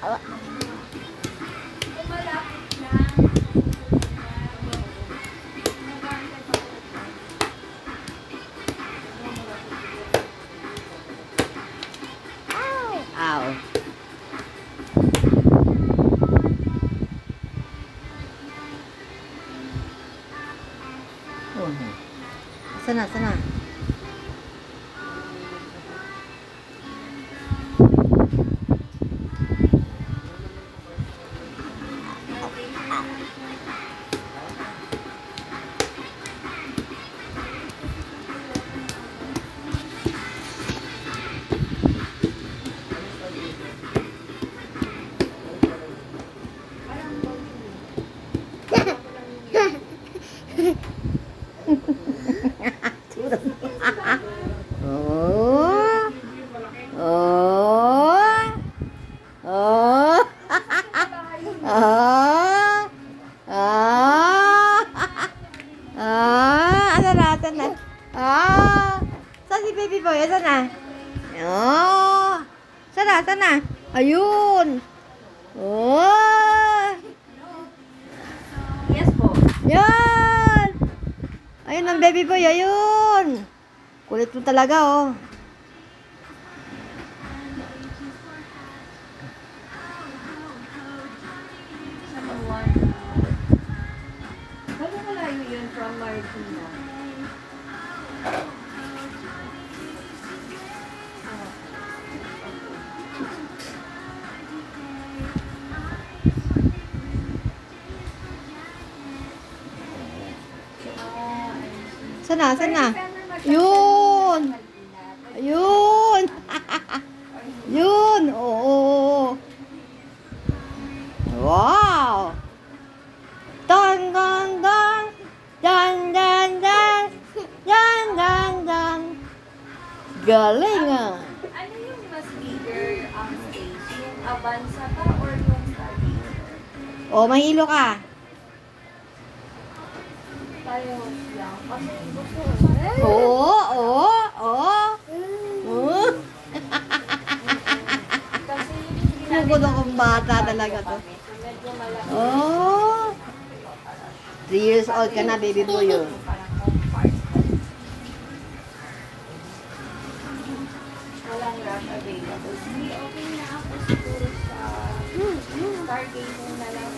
好了。嗯好的好的好 Oh. Oh. Oh. Ah. Ah. Ah. Ano na? Na? Ah. Saan baby boy? Asan na? Oh. Saan na? Ayun. Oh. Yes po. Yan! Ayun ang baby boy, ayun! Kulit mo talaga, oh. Ano malayo yun from Marikina? Saan na? Saan na? Yun! Ayun! Yun! Oo! Wow! Dan, dan, dan! Dan, dan, dan! Dan, dan, dan! Galing ah! Ano yung mas bigger ang stage? Yung Avanza ka or yung Stargazer? Oh, mahilo ka. Tayo lang. Kasi gusto ko Oo, oo, oo. Oo. Kasi yung Sugo kong bata talaga to. Medyo malaki. Oh. Three years old ka na, baby boy. Oh. Parang. Walang rack available. Hindi, okay na ako siguro sa Stargazer na lang